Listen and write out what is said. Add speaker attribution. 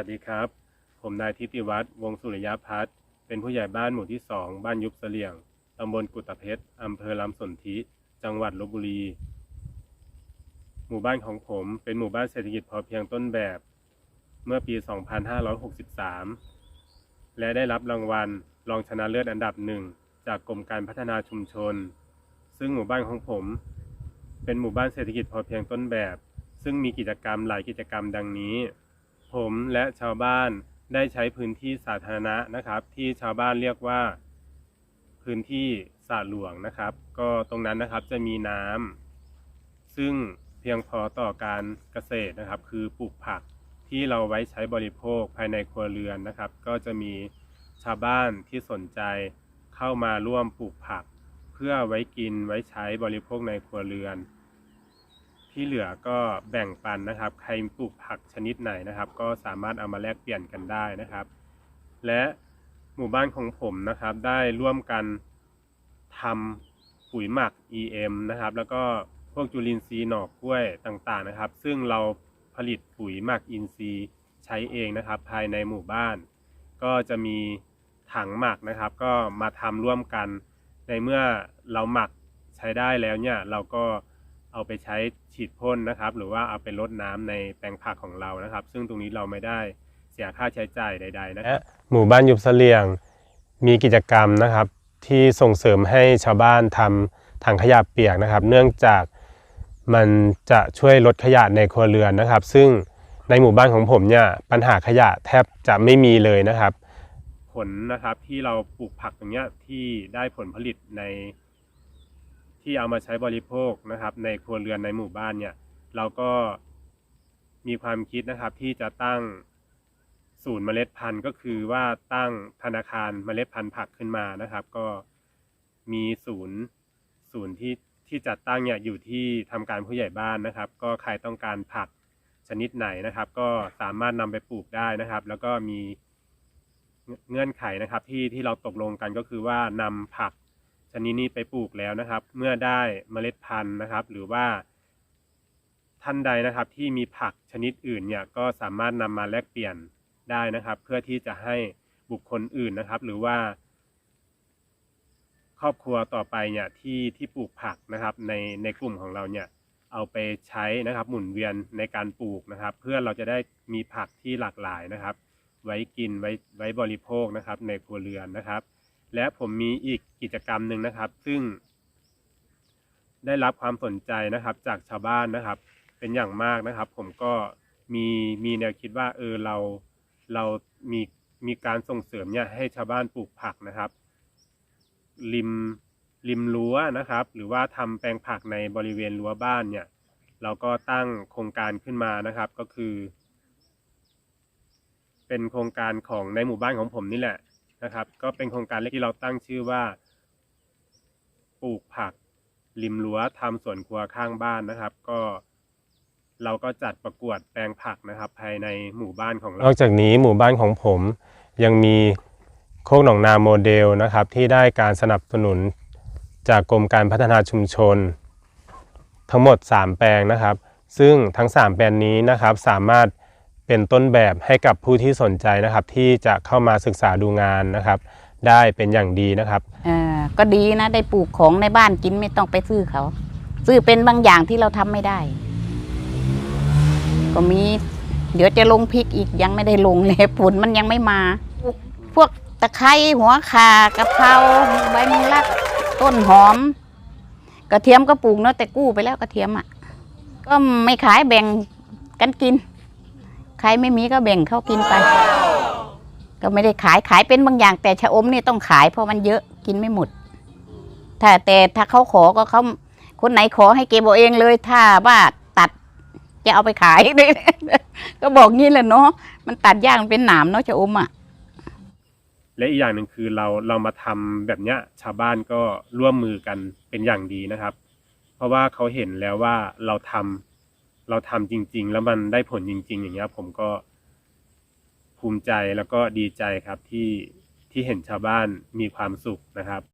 Speaker 1: วัสดีครับ ผมนายทิติวัฒน์วงสุริยพัฒน์เป็นผู้ใหญ่บ้านหมู่ที่สองบ้านยุบเสลี่ยงตำบลกุตเพชรอำเภอลำสนธิ จังหวัดลบบุรี หมู่บ้านของผมเป็นหมู่บ้านเศรษฐกิจพอเพียงต้นแบบ เมื่อปี 2563 และได้รับรางวัลรองชนะเลิศอันดับหนึ่งจากกรมการพัฒนาชุมชน ซึ่งหมู่บ้านของผม เป็นหมู่บ้านเศรษฐกิจพอเพียงต้นแบบ ซึ่งมีกิจกรรมหลายกิจกรรมดังนี้ ผมและชาวบ้านได้ใช้พื้นที่สาธารณะนะครับ ที่ชาวบ้านเรียกว่า พื้นที่สระหลวงนะครับ ก็ตรงนั้นนะครับจะมีน้ำซึ่งเพียงพอต่อการเกษตรนะครับ คือปลูกผักที่เราไว้ใช้บริโภคภายในครัวเรือนนะครับ ก็จะมีชาวบ้านที่สนใจเข้ามาร่วมปลูกผัก เพื่อไว้กินไว้ใช้บริโภคในครัวเรือน ที่เหลือก็แบ่งปันนะครับ ใครปลูกผักชนิดไหนนะครับ ก็สามารถเอามาแลกเปลี่ยนกันได้นะครับ และหมู่บ้านของผมนะครับ ได้ร่วมกันทำปุ๋ยหมัก EM นะครับ แล้วก็พวกจุลินทรีย์หน่อกล้วยต่างๆนะครับ ซึ่งเราผลิตปุ๋ยหมักอินทรีย์ใช้เองนะครับ ภายในหมู่บ้าน ก็จะมีถังหมักนะครับ ก็มาทำร่วมกัน ในเมื่อเราหมักใช้ได้แล้วเนี่ยเราก็ เอาไปใช้ฉีดพ่นนะครับ หรือว่าเอาไปรดน้ำในแปลงผักของเรานะครับ ซึ่งตรงนี้เราไม่ได้เสียค่าใช้จ่ายใด ๆ นะครับหมู่บ้านยุบเสลียงมีกิจกรรมนะครับ ที่ส่งเสริมให้ชาวบ้านทำถังขยะเปียกนะครับ เนื่องจากมันจะช่วยลดขยะในครัวเรือนนะครับ ซึ่งในหมู่บ้านของผมเนี่ยปัญหาขยะแทบจะไม่มีเลยนะครับ ผลนะครับที่เราปลูกผักตรงเนี้ยที่ได้ผลผลิตใน ที่เอามาใช้บริโภคนะครับ ในครัวเรือนในหมู่บ้านเนี่ยเราก็มีความคิดนะครับที่จะตั้งศูนย์เมล็ดพันธุ์ก็คือว่าตั้งธนาคารเมล็ดพันธุ์ผักขึ้นมานะครับ ก็มีศูนย์ศูนย์ที่ที่จัดตั้งเนี่ยอยู่ที่ทำการผู้ใหญ่บ้านนะครับ ก็ใครต้องการผักชนิดไหนนะครับ ก็สามารถนำไปปลูกได้นะครับ แล้วก็มีเงื่อนไขนะครับที่ที่เราตกลงกันก็คือว่านำผัก ชนิดนี้ไปปลูกแล้วนะครับ เมื่อได้เมล็ดพันธุ์นะครับ หรือว่าท่านใดนะครับที่มีผักชนิดอื่นเนี่ยก็สามารถนำมาแลกเปลี่ยนได้นะครับ เพื่อที่จะให้บุคคลอื่นนะครับ หรือว่า ครอบครัวต่อไปเนี่ยที่ที่ปลูกผักนะครับ ในในกลุ่มของเราเนี่ยเอาไปใช้นะครับ หมุนเวียนในการปลูกนะครับ เพื่อเราจะได้มีผักที่หลากหลายนะครับ ไว้กินไว้ไว้บริโภคนะครับ ในครัวเรือนนะครับ และผมมีอีกกิจกรรมหนึ่งนะครับ ซึ่ง ได้รับความสนใจนะครับ จากชาวบ้านนะครับ เป็นอย่างมากนะครับ ผมก็มีมีแนวคิดว่า เออเราเรามีมีการส่งเสริมเนี่ยให้ชาวบ้านปลูกผักนะครับ ริมริมรั้วนะครับ หรือว่าทำแปลงผักในบริเวณรั้วบ้านเนี่ย เราก็ตั้งโครงการขึ้นมานะครับก็คือ เป็นโครงการของในหมู่บ้านของผมนี่แหละ นะครับ ก็เป็นโครงการเล็กที่เราตั้งชื่อว่า ปลูกผักริมรั้วทำสวนครัวข้างบ้านนะครับ ก็เราก็จัดประกวดแปลงผักนะครับ ภายในหมู่บ้านของเรานอกจากนี้หมู่บ้านของผมยังมีโคกหนองนาโมเดลนะครับ ที่ได้การสนับสนุนจากกรมการพัฒนาชุมชน ทั้งหมด 3 แปลงนะครับ ซึ่งทั้ง 3 แปลงนี้นะครับสามารถ เป็นต้นแบบให้กับผู้ที่สนใจนะครับ ที่จะเข้ามาศึกษาดูงานนะครับ ได้เป็นอย่างดีนะครับ
Speaker 2: อ่อก็ดีนะได้ปลูกของในบ้านกินไม่ต้องไปซื้อเขา ซื้อเป็นบางอย่างที่เราทำไม่ได้ ก็มี เดี๋ยวจะลงพริกอีกยังไม่ได้ลงเลยฝนมันยังไม่มา พวกตะไคร้หัวข่ากะเพราใบมะลักต้นหอม กระเทียมก็ปลูกเนาะแต่กู้ไปแล้วกระเทียมอะ ก็ไม่ขายแบ่งกันกิน ใครไม่มีก็แบ่งเขากินไป ก็ไม่ได้ขายขายเป็นบางอย่าง แต่ชะอมนี่ต้องขายเพราะมันเยอะกินไม่หมด ถ้าแต่ถ้าเขาขอก็เขาคนไหนขอให้เก็บเอาเองเลย ถ้าว่าตัดจะเอาไปขายก็บอกงี้แหละเนาะมันตัดยากมันเป็นหนามเนาะชะอมอะ
Speaker 1: และอีกอย่างหนึ่งคือเราเรามาทำแบบเนี้ยชาวบ้านก็ร่วมมือกันเป็นอย่างดีนะครับ เพราะว่าเขาเห็นแล้วว่าเราทำ เราทำจริง ๆ แล้วมันได้ผลจริง ๆ อย่างเงี้ย ผมก็ภูมิใจแล้วก็ดีใจครับที่ที่เห็นชาวบ้านมีความสุขนะครับ